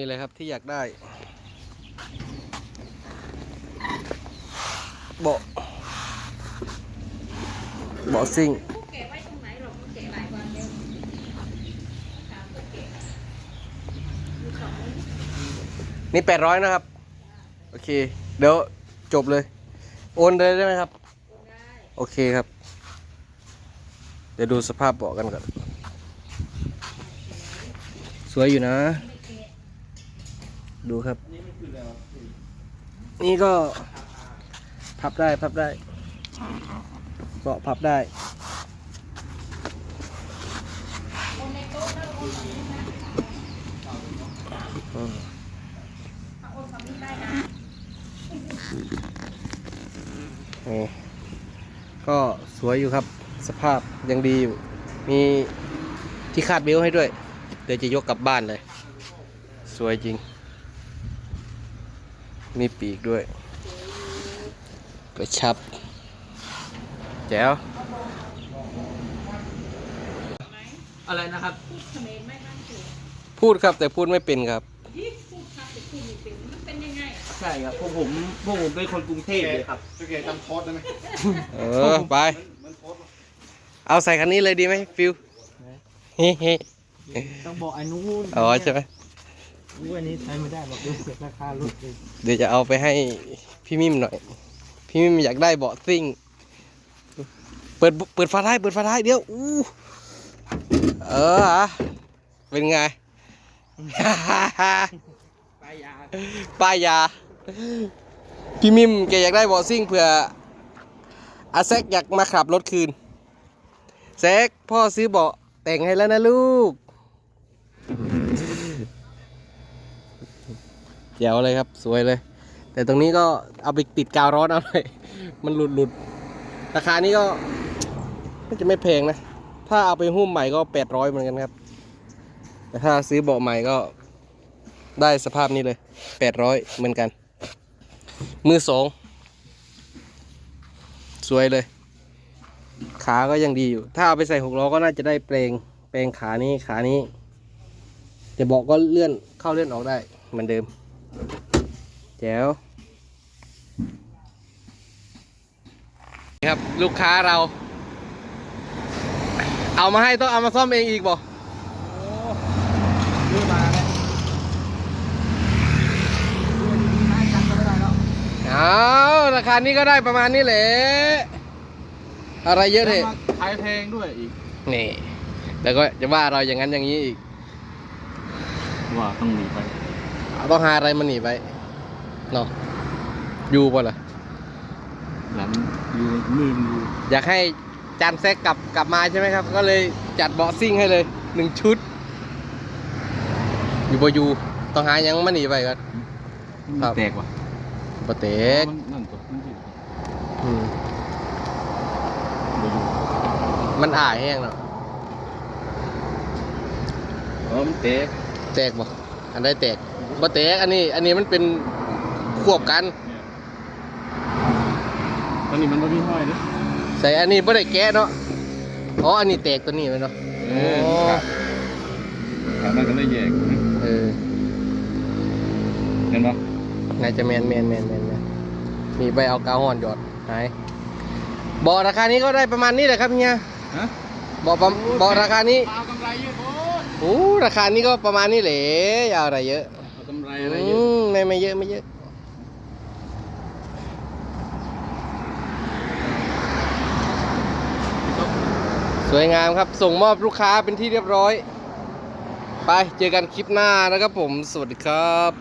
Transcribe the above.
นี่เลยครับที่อยากได้ เบาะเบาะซิ่งพวกแกไว้ตรงไหนหรอกมันแกะหลายวันแล้วถามพวกแกอยู่สองนี้นี่แปดร้อยนะครับ โอเค เดี๋ยวจบเลย โอนเลยได้ไหมครับ โอนได้โอเคครับ เดี๋ยวดูสภาพเบาะกันก่อน สวยอยู่นะไม่แกะ ดูครับ นี่ก็ พับได้พับได้เบาะพับได้โอนในโต๊ะแล้วโอนฝั่งนี้นะอืมถ้าโอนฝั่งนี้ได้นะนี่ ก็สวยอยู่ครับ สภาพยังดีอยู่ มีที่คาดเบลต์ให้ด้วย เดี๋ยวจะยกกลับบ้านเลย สวยจริง มีปีกด้วย กระชับ แจ๋ว อะไรนะครับ พูดเขมรไม่บ้านเกิดพูดครับแต่พูดไม่เป็นครับยิ่งพูดครับแต่พูดไม่เป็นมันเป็นยังไงอะใช่ครับพวกผมพวกผมเป็นคนกรุงเทพเลยครับจะเกตจำโค้ดได้ไหมเออ ไป เหมือนโค้ดเอาใส่คันนี้เลยดีไหมฟิวเฮ้เฮ้ต้องบอกอันนู้นอ๋อใช่ไหม รู้อันนี้ใช้ไม่ได้บอกเดี๋ยวเสียราคารถเลยเดี๋ยวจะเอาไปให้พี่มิมหน่อย พี่มิมอยากได้เบาะซิ่ง เปิดเปิดฟ้าท้ายเปิดฟ้าท้ายเดี๋ยวอู้เอออะเป็นไงไปยาป้ายยา พี่มิมแกอยากได้เบาะซิ่งเผื่ออาแซกอยากมาขับรถคืนแซกพ่อซื้อเบาะแต่งให้แล้วนะลูก เจ๋วเลยครับ สวยเลย แต่ตรงนี้ก็เอาไปติดกาวร้อนเอาเลยมันหลุดหลุดราคานี้ก็น่าจะไม่แพงนะ ถ้าเอาไปหุ้มใหม่ก็แปดร้อยเหมือนกันครับ แต่ถ้าซื้อเบาะใหม่ก็ได้สภาพนี้เลยแปดร้อยเหมือนกัน มือสองสวยเลย ขาก็ยังดีอยู่ ถ้าเอาไปใส่หกล้อก็น่าจะได้เปลงเปลงขานี้ขานี้แต่เบอกก็เลื่อนเข้าเลื่อนออกได้เหมือนเดิม แจ๋วนี่ครับ ลูกค้าเรา เอามาให้ต้องเอามาซ่อมเองอีกบ่ซื้อมาแล้วน่าจับก็ได้แล้วเอาราคานี้ก็ได้ประมาณนี้แหละ อะไรเยอะเถอะขายแพงด้วยอีกนี่ แล้วก็จะว่าเราอย่างนั้นอย่างนี้อีก ว่าต้องหนีไป ต้องหาอะไรมาหนีไปเนาะอยู่ป่ะล่ะหลังอยู่มืนอยู่อยากให้จานแซกกลับกลับมาใช่ไหมครับ ก็เลยจัดเบาะซิ่งให้เลยหนึ่งชุด อยู่บ่อยู่ต้องหายังมาหนีไปก่อนครับแตกว่ะปะเตกมันนั่นตัวมันที่อืมบ่อยู่มันอ่ายแห้งเนาะเออมันแตกแตกบ่ อันได้แตกบ่แตกอันนี้ อันนี้มันเป็นควบกันเนี่ยตอนนี้มันไม่มีห้อยเด้อใส่อันนี้ไม่ได้แกะเนาะอ๋ออันนี้แตกตัวนี้ไหมเนาะเอโอ้อครับมันก็เลยแยกนะเออเห็นปะน่าจะแมนแมนแมนแมนแมนมีใบเอากาวห่อนหยอดหายบอกราคานี้ก็ได้ประมาณนี้แหละครับเฮียฮะบอกประบอกราคานี้เอากำไรเยอะโคตร โอ้ราคานี้ก็ประมาณนี้แหละอยาวอะไรเยอะเอากำไรอะไรเยอือะมไม่ไม่เยอะไม่เยอะ สวยงามครับ ส่งมอบลูกค้าเป็นที่เรียบร้อย ไปเจอกันคลิปหน้านะครับผม สวัสดีครับ